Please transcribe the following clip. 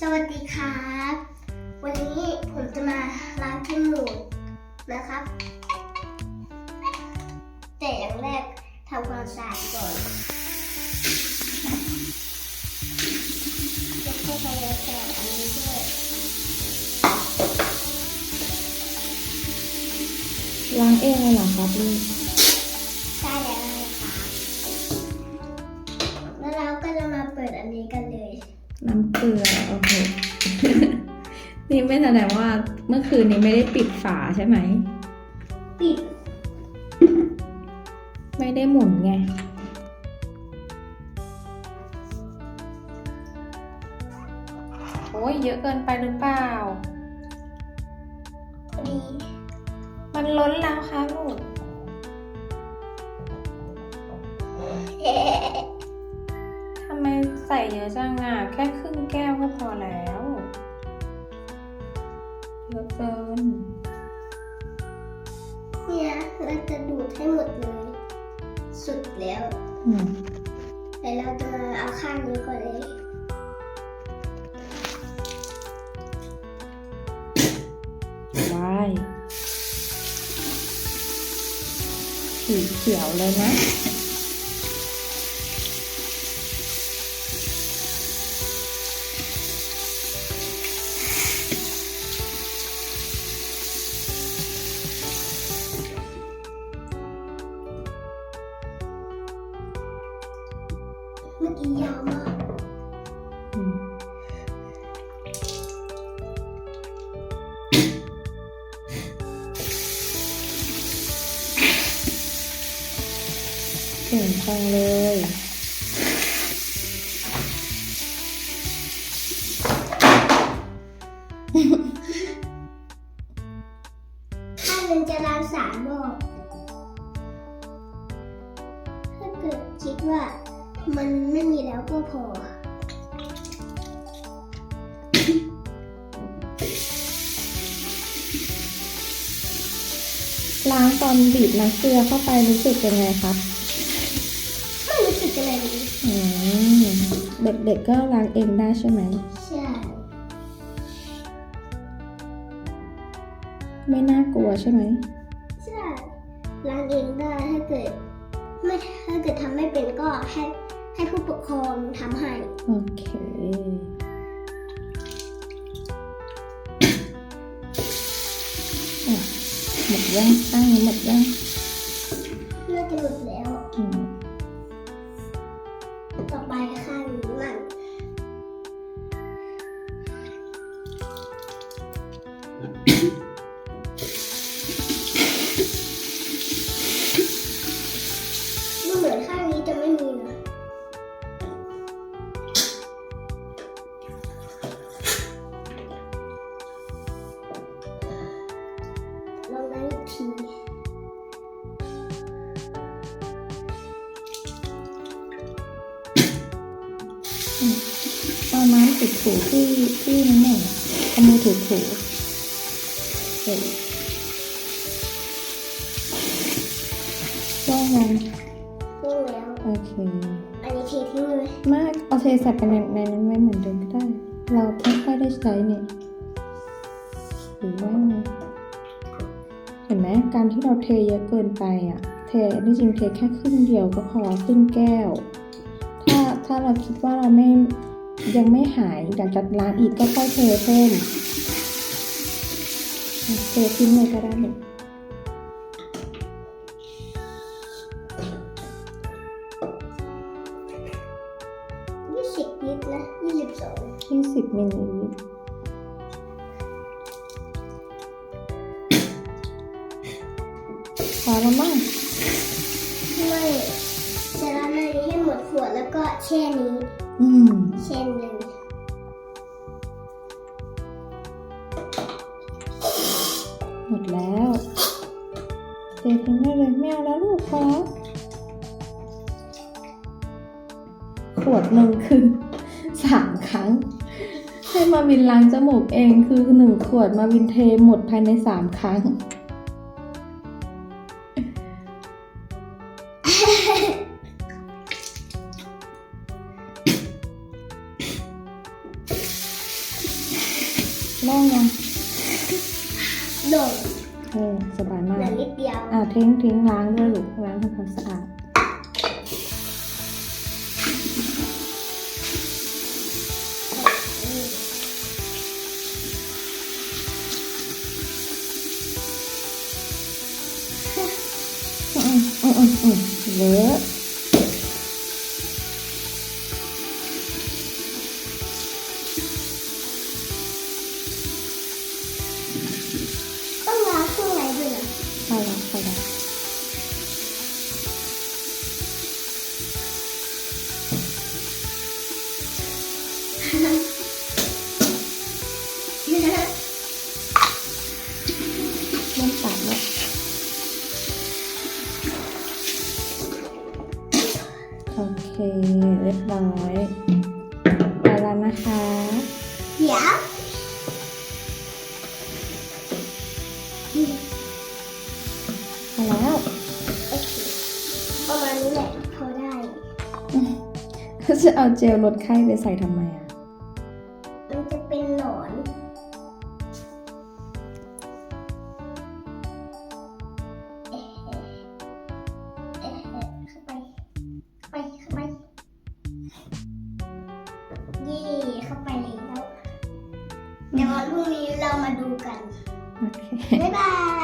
สวัสดีครับ วันนี้ผมจะมาล้างจมูกนะครับ แต่อย่างแรกทำความสะอาดก่อนแล้วก็ไปแล้วแต่อันนี้ด้วยล้างเองเลยเหรอครับลูกได้แล้วนะครับแล้วเราก็จะมาเปิดอันนี้กันเลย น้ำเกลือโอ้โหนี่ ไม่แสดงว่าเมื่อคืนนี้ไม่ได้ปิดฝาใช่ไหม ปิด ไม่ได้หมุนไง โอ้ยเยอะเกินไปหรือเปล่าพอดีมันล้นแล้วค่ะลูกเอ๊ะทำไมใส่เยอะจังอะ แค่ครึ่งแก้วก็พอแล้ว เยอะเกินเนี่ยเราจะดูดให้หมดเลย สุดแล้วอืมแต่เราจะมาเอาข้างนี้ก่อนเลยว้ายสีเขียวเลยนะ เมื่อกี้ยาวมากอืมเก่งจังเลยข้างหนึ่งจะล้างสามรอบถ้าเกิดคิดว่า มันไม่มีแล้วก็พอ ล้างตอนบีบน้ำเกลือเข้าไปรู้สึกเป็นไงครับ ไม่รู้สึกอะไรเลยอืมเด็กๆก็ล้างเองได้ใช่ไหม ใช่ ไม่น่ากลัวใช่ไหม ใช่ ล้างเองได้ถ้าเกิด ไม่ถ้าเกิดทำไม่เป็นก็ให้ ให้ผู้ปกครองทำให้โอเคอะหมดยังตั้งนี้หมดยังน่าจะหมดแล้ว ทีเอาน้ำถูถูที่ที่นั่นหน่อยเอามือถูถูเออว่างไงนี่แล้วโอเค อันนี้เททิ้งเลย มากเอาเทใส่ไปในในนั้นไว้เหมือนเดิมก็ได้ เราไม่ค่อยได้ใช้เนี่ยหรือว่าไง เห็นไหมการที่เราเทเยอะเกินไปอะ เทที่จริงเทแค่ครึ่งเดียวก็พอครึ่งแก้ว ถ้าถ้าเราคิดว่าเราไม่ยังไม่หายอยากจะล้างอีกก็ค่อยเทเพิ่มเททิ้งเลยก็ได้ยี่สิบลิตรนะยี่สิบสองยี่สิบมิลลิลิตร พอแล้วมั้งไม่จะล้างในนี้ให้หมดขวดแล้วก็แช่นี้อืมแช่เลยหมดแล้วเททิ้งได้เลยไม่เอาแล้วลูกพอแล้วขวดหนึ่งคือสามครั้ง ให้มาวินล้างจมูกเองคือหนึ่งขวดมาวินเทหมดภายในสามครั้ง โล่งยังหล่นเออสบายมาเหลืกอนิดเดียวอ่าทิ้งทิ้งล้างด้วยลูกล้างทำความสะอาดอืมอืมอืมอืมเลอะ นะคะเดี๋ยวไปแล้วโอเคประมาณนี้แหละพอได้ก็จะเอาเจลลดไข้ไปใส่ทำไมอะ แล้วเดี๋